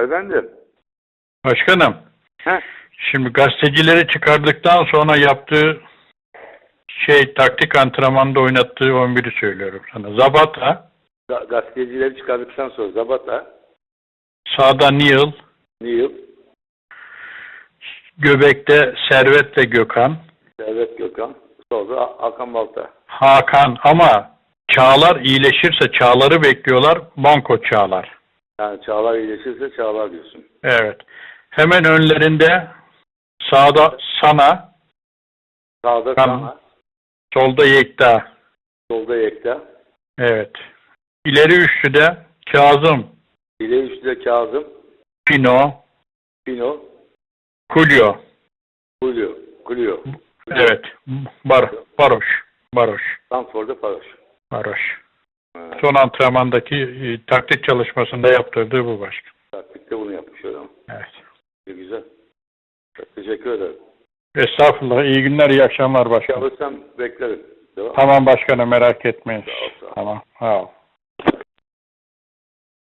Efendim? Başkanım, Heh, şimdi gazetecileri çıkardıktan sonra yaptığı şey taktik antrenmanda oynattığı 11'i söylüyorum sana. Zabata, ga- gazetecileri çıkardıktan sonra Zabata, sağda Neil, Neil, göbekte Servet ve Gökhan, Servet Gökhan, Ha- Hakan Balta. Hakan ama Çağlar iyileşirse Çağlar'ı bekliyorlar. Banko Çağlar. Yani Çağlar iyileşirse Çağlar diyorsun. Evet. Hemen önlerinde sağda Sana, Sağda Tamam. Sana, solda Yekta. solda Yekta, Evet. İleri üçlüde Kazım, ileri üstte Kazım, Pino, Pino, Kulyo. Julio, Julio. Evet. Bar Baroş. Baroş. Stanford'da Paroş. Baroş. Son antrenmandaki e, taktik çalışmasında yaptırdığı bu başkan. taktikte bunu yapmış adam. Evet. Ne güzel. Çok teşekkür ederim. Estağfurullah. İyi günler, iyi akşamlar başkanım. Çalışsam beklerim. Devam. Tamam başkanım merak etmeyin. Sağ ol, sağ ol. Tamam. Sağ ol.